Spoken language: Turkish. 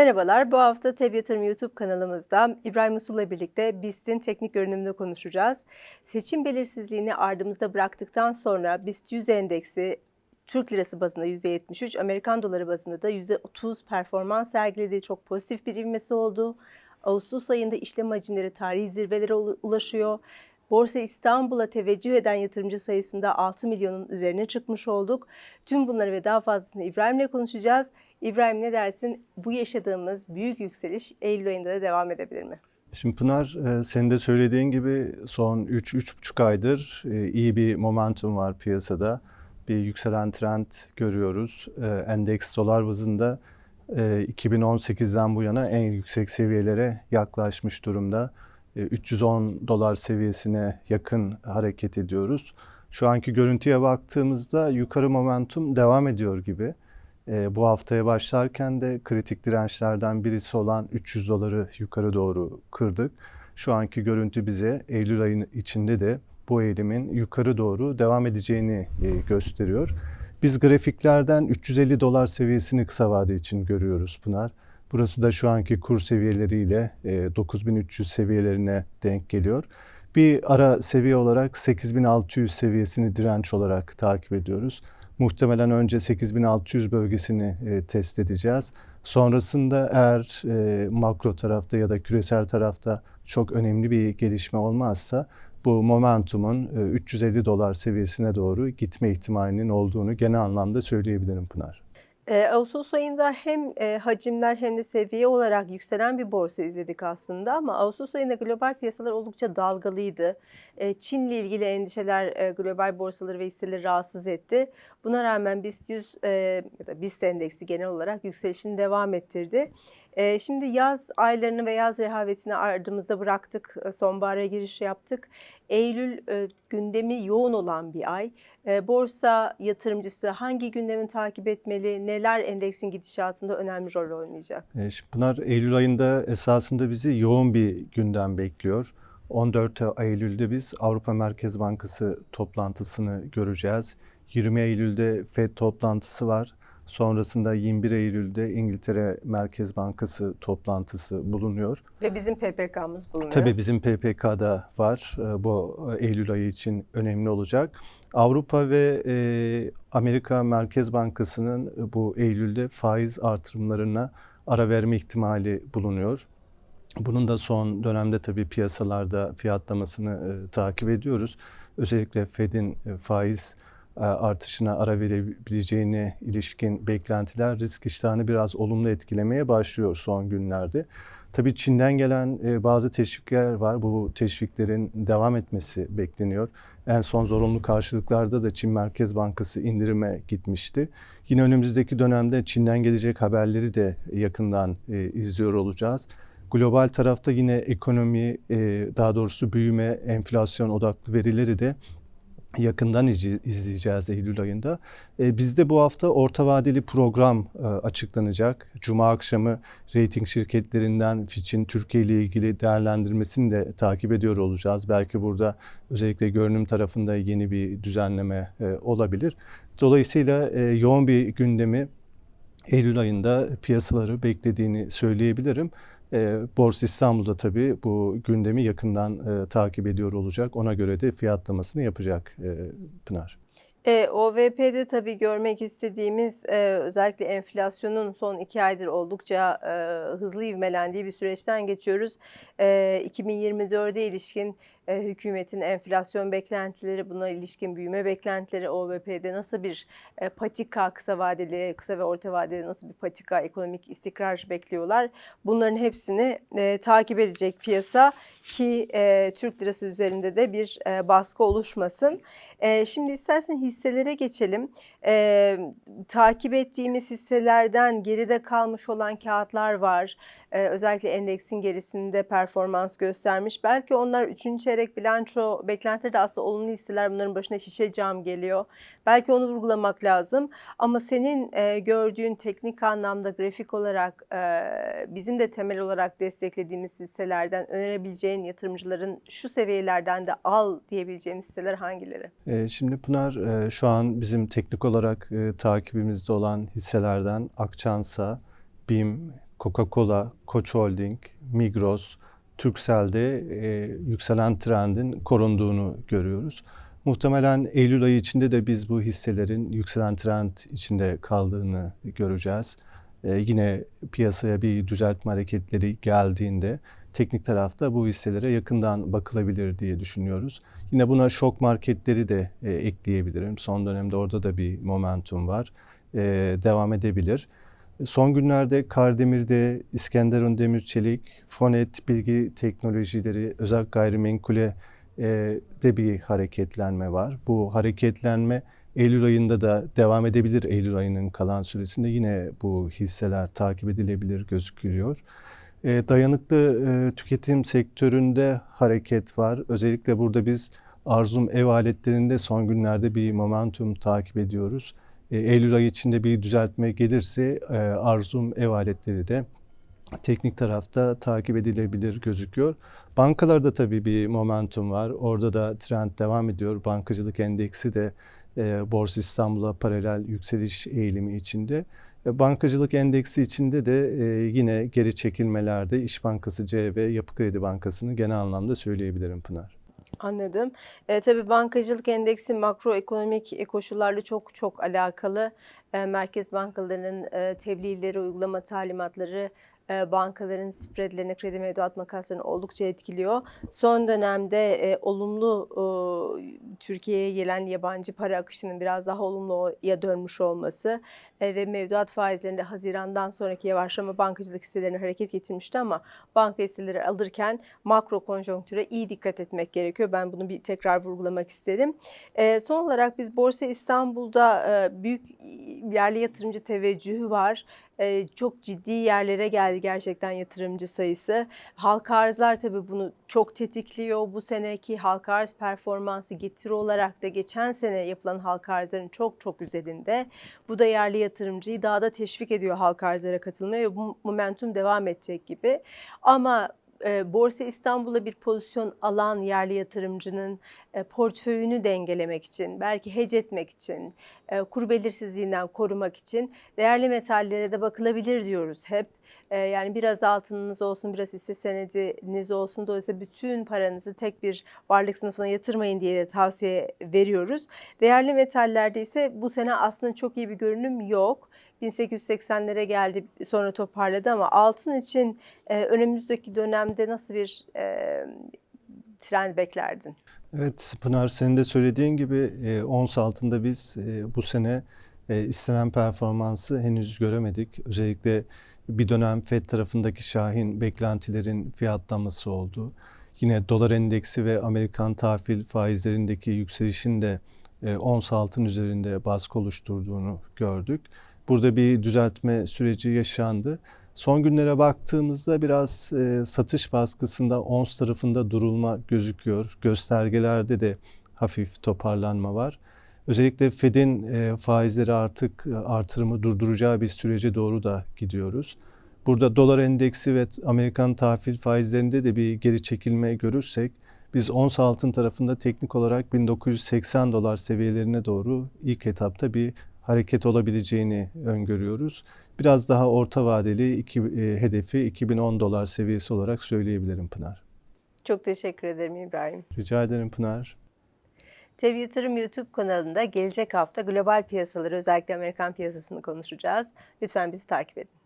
Merhabalar, bu hafta TEB Yatırım YouTube kanalımızda İbrahim Usul'la birlikte BIST'in teknik görünümünü konuşacağız. Seçim belirsizliğini ardımızda bıraktıktan sonra BIST 100 endeksi Türk lirası bazında %73, Amerikan doları bazında da %30 performans sergiledi. Çok pozitif bir ivmesi oldu. Ağustos ayında işlem hacimleri tarihi zirvelere ulaşıyor. Borsa İstanbul'a teveccüh eden yatırımcı sayısında 6 milyonun üzerine çıkmış olduk. Tüm bunları ve daha fazlasını İbrahim'le konuşacağız. İbrahim ne dersin? Bu yaşadığımız büyük yükseliş Eylül ayında da devam edebilir mi? Şimdi Pınar, e, senin de söylediğin gibi son 3-3,5 aydır e, iyi bir momentum var piyasada. Bir yükselen trend görüyoruz. E, Endeks dolar bazında e, 2018'den bu yana en yüksek seviyelere yaklaşmış durumda. E, 310 dolar seviyesine yakın hareket ediyoruz. Şu anki görüntüye baktığımızda yukarı momentum devam ediyor gibi. E, bu haftaya başlarken de kritik dirençlerden birisi olan 300 doları yukarı doğru kırdık. Şu anki görüntü bize Eylül ayının içinde de bu eğilimin yukarı doğru devam edeceğini e, gösteriyor. Biz grafiklerden 350 dolar seviyesini kısa vade için görüyoruz Pınar. Burası da şu anki kur seviyeleriyle e, 9300 seviyelerine denk geliyor. Bir ara seviye olarak 8600 seviyesini direnç olarak takip ediyoruz. Muhtemelen önce 8600 bölgesini e, test edeceğiz. Sonrasında eğer e, makro tarafta ya da küresel tarafta çok önemli bir gelişme olmazsa bu momentumun e, 350 dolar seviyesine doğru gitme ihtimalinin olduğunu genel anlamda söyleyebilirim Pınar. Ee, Ağustos ayında hem e, hacimler hem de seviye olarak yükselen bir borsa izledik aslında ama Ağustos ayında global piyasalar oldukça dalgalıydı. E, Çin'le ilgili endişeler e, global borsaları ve hisseleri rahatsız etti. Buna rağmen BIST 100 e, ya da BIST endeksi genel olarak yükselişini devam ettirdi. E, Şimdi yaz aylarını ve yaz rehavetini ardımızda bıraktık. E, Sonbahara giriş yaptık. Eylül e, gündemi yoğun olan bir ay. E, Borsa yatırımcısı hangi gündemi takip etmeli, neler endeksin gidişatında önemli rol oynayacak? E, şimdi Pınar Eylül ayında esasında bizi yoğun bir gündem bekliyor. 14 Eylül'de biz Avrupa Merkez Bankası toplantısını göreceğiz. 20 Eylül'de FED toplantısı var. Sonrasında 21 Eylül'de İngiltere Merkez Bankası toplantısı bulunuyor. Ve bizim PPK'mız bulunuyor. Tabii bizim PPK'da var. E, Bu Eylül ayı için önemli olacak. Avrupa ve e, Amerika Merkez Bankası'nın bu Eylül'de faiz artırımlarına ara verme ihtimali bulunuyor. Bunun da son dönemde tabii piyasalarda fiyatlamasını e, takip ediyoruz. Özellikle Fed'in e, faiz e, artışına ara verebileceğine ilişkin beklentiler risk iştahını biraz olumlu etkilemeye başlıyor son günlerde. Tabii Çin'den gelen e, bazı teşvikler var. Bu teşviklerin devam etmesi bekleniyor. En son zorunlu karşılıklarda da Çin Merkez Bankası indirime gitmişti. Yine önümüzdeki dönemde Çin'den gelecek haberleri de yakından e, izliyor olacağız. Global tarafta yine ekonomi, e, daha doğrusu büyüme, enflasyon odaklı verileri de yakından izleyeceğiz Eylül ayında. E, bizde bu hafta orta vadeli program e, açıklanacak. Cuma akşamı reyting şirketlerinden Fitch'in Türkiye ile ilgili değerlendirmesini de takip ediyor olacağız. Belki burada özellikle görünüm tarafında yeni bir düzenleme e, olabilir. Dolayısıyla e, yoğun bir gündemi Eylül ayında piyasaları beklediğini söyleyebilirim. E, Borsa İstanbul'da tabii bu gündemi yakından e, takip ediyor olacak. Ona göre de fiyatlamasını yapacak e, Pınar. E, OVP'de tabii görmek istediğimiz e, özellikle enflasyonun son iki aydır oldukça e, hızlı ivmelendiği bir süreçten geçiyoruz. E, 2024'e ilişkin e, hükümetin enflasyon beklentileri, buna ilişkin büyüme beklentileri OVP'de nasıl bir e, patika, kısa vadeli, kısa ve orta vadeli nasıl bir patika, ekonomik istikrar bekliyorlar. Bunların hepsini e, takip edecek piyasa ki e, Türk lirası üzerinde de bir e, baskı oluşmasın. E, şimdi istersen hisselere geçelim. E, takip ettiğimiz hisselerden geride kalmış olan kağıtlar var. E, özellikle endeksin gerisinde performans göstermiş. Belki onlar 3. çeyrek bilanço beklentileri de aslında olumlu hisseler. Bunların başına şişe cam geliyor. Belki onu vurgulamak lazım. Ama senin e, gördüğün teknik anlamda grafik olarak e, bizim de temel olarak desteklediğimiz hisselerden önerebileceğin yatırımcıların şu seviyelerden de al diyebileceğimiz hisseler hangileri? E, Şimdi Pınar e, şu an bizim teknik olarak e, takibimizde olan hisselerden Akçansa, BİM, Coca-Cola, Koç Holding, Migros, Turkcell'de e, yükselen trendin korunduğunu görüyoruz. Muhtemelen Eylül ayı içinde de biz bu hisselerin yükselen trend içinde kaldığını göreceğiz. E, yine piyasaya bir düzeltme hareketleri geldiğinde teknik tarafta bu hisselere yakından bakılabilir diye düşünüyoruz. Yine buna şok marketleri de e, ekleyebilirim. Son dönemde orada da bir momentum var. E, devam edebilir. Son günlerde Kardemir'de, İskenderun Demir Çelik, Fonet Bilgi Teknolojileri, özel gayrimenkule e, de bir hareketlenme var. Bu hareketlenme Eylül ayında da devam edebilir. Eylül ayının kalan süresinde yine bu hisseler takip edilebilir gözüküyor. E, dayanıklı e, tüketim sektöründe hareket var. Özellikle burada biz Arzum ev aletlerinde son günlerde bir momentum takip ediyoruz. E, Eylül ayı içinde bir düzeltme gelirse e, Arzum ev aletleri de teknik tarafta takip edilebilir gözüküyor. Bankalarda tabii bir momentum var. Orada da trend devam ediyor. Bankacılık endeksi de e, Borsa İstanbul'a paralel yükseliş eğilimi içinde. Bankacılık endeksi içinde de yine geri çekilmelerde İş Bankası C ve Yapı Kredi Bankası'nı genel anlamda söyleyebilirim Pınar. Anladım. E, tabii bankacılık endeksi makroekonomik koşullarla çok çok alakalı. E, merkez bankalarının e, tebliğleri, uygulama talimatları bankaların spreadlerine, kredi mevduat makaslarını oldukça etkiliyor. Son dönemde e, olumlu e, Türkiye'ye gelen yabancı para akışının biraz daha olumluya dönmüş olması e, ve mevduat faizlerinde Haziran'dan sonraki yavaşlama bankacılık hisselerine hareket getirmişti ama banka hisseleri alırken makro konjonktüre iyi dikkat etmek gerekiyor. Ben bunu bir tekrar vurgulamak isterim. E, son olarak biz Borsa İstanbul'da e, büyük yerli yatırımcı teveccühü var. E, çok ciddi yerlere geldi gerçekten yatırımcı sayısı. Halka arzlar tabii bunu çok tetikliyor. Bu seneki halka arz performansı getiri olarak da geçen sene yapılan halka arzların çok çok üzerinde. Bu da yerli yatırımcıyı daha da teşvik ediyor halka arzlara katılmaya bu momentum devam edecek gibi. Ama e, Borsa İstanbul'a bir pozisyon alan yerli yatırımcının e, portföyünü dengelemek için, belki hedge etmek için, e, kur belirsizliğinden korumak için değerli metallere de bakılabilir diyoruz hep. E, yani biraz altınınız olsun, biraz hisse senediniz olsun. Dolayısıyla bütün paranızı tek bir varlık sınıfına yatırmayın diye de tavsiye veriyoruz. Değerli metallerde ise bu sene aslında çok iyi bir görünüm yok. 1880'lere geldi sonra toparladı ama altın için e, önümüzdeki dönemde nasıl bir e, trend beklerdin? Evet Pınar senin de söylediğin gibi e, ons altında biz e, bu sene e, istenen performansı henüz göremedik. Özellikle bir dönem FED tarafındaki şahin beklentilerin fiyatlaması oldu. Yine dolar endeksi ve Amerikan tahvil faizlerindeki yükselişin de e, ons altın üzerinde baskı oluşturduğunu gördük. Burada bir düzeltme süreci yaşandı. Son günlere baktığımızda biraz e, satış baskısında ons tarafında durulma gözüküyor. Göstergelerde de hafif toparlanma var. Özellikle Fed'in e, faizleri artık e, artırımı durduracağı bir sürece doğru da gidiyoruz. Burada dolar endeksi ve Amerikan tahvil faizlerinde de bir geri çekilme görürsek biz ons altın tarafında teknik olarak 1980 dolar seviyelerine doğru ilk etapta bir hareket olabileceğini öngörüyoruz. Biraz daha orta vadeli iki, e, hedefi 2010 dolar seviyesi olarak söyleyebilirim Pınar. Çok teşekkür ederim İbrahim. Rica ederim Pınar. Tev Yatırım YouTube kanalında gelecek hafta global piyasaları özellikle Amerikan piyasasını konuşacağız. Lütfen bizi takip edin.